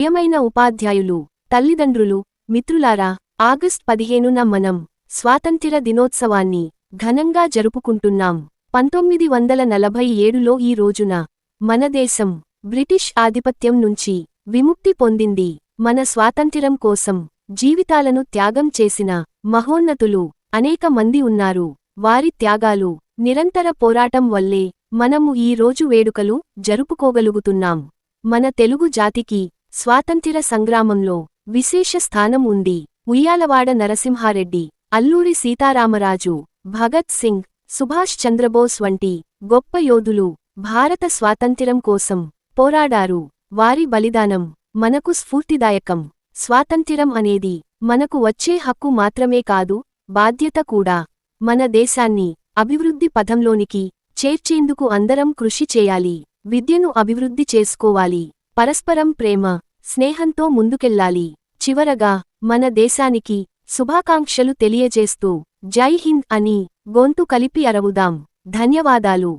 ప్రియమైన ఉపాధ్యాయులు తల్లిదండ్రులు మిత్రులారా ఆగస్ట్ పదిహేనున మనం స్వాతంత్ర్య దినోత్సవాన్ని ఘనంగా జరుపుకుంటున్నాం. పంతొమ్మిది వందల నలభై ఏడులో ఈ రోజున మన దేశం బ్రిటిష్ ఆధిపత్యం నుంచి విముక్తి పొందింది. మన స్వాతంత్ర్యం కోసం జీవితాలను త్యాగం చేసిన మహోన్నతులు అనేక మంది ఉన్నారు. వారి త్యాగాలు నిరంతర పోరాటం వల్లే మనము ఈ రోజు వేడుకలు జరుపుకోగలుగుతున్నాం. మన తెలుగు జాతికి స్వాతంత్ర సంగ్రామంలో విశేష స్థానం ఉంది. ఉయ్యాలవాడ నరసింహారెడ్డి అల్లూరి సీతారామరాజు భగత్ సింగ్ సుభాష్ చంద్రబోస్ వంటి గొప్ప యోధులు భారత స్వాతంత్ర్యం కోసం పోరాడారు. వారి బలిదానం మనకు స్ఫూర్తిదాయకం. స్వాతంత్ర్యం అనేది మనకు వచ్చే హక్కు మాత్రమే కాదు బాధ్యత కూడా. మన దేశాన్ని అభివృద్ధి పథంలోనికి చేర్చేందుకు అందరం కృషి చేయాలి. విద్యను అభివృద్ధి చేసుకోవాలి. పరస్పరం ప్రేమ స్నేహంతో ముందుకెళ్ళాలి చివరగా మన దేశానికి శుభాకాంక్షలు తెలియజేస్తూ జై హింద్ అని గొంతు కలిపి అరవుదాం. ధన్యవాదాలు.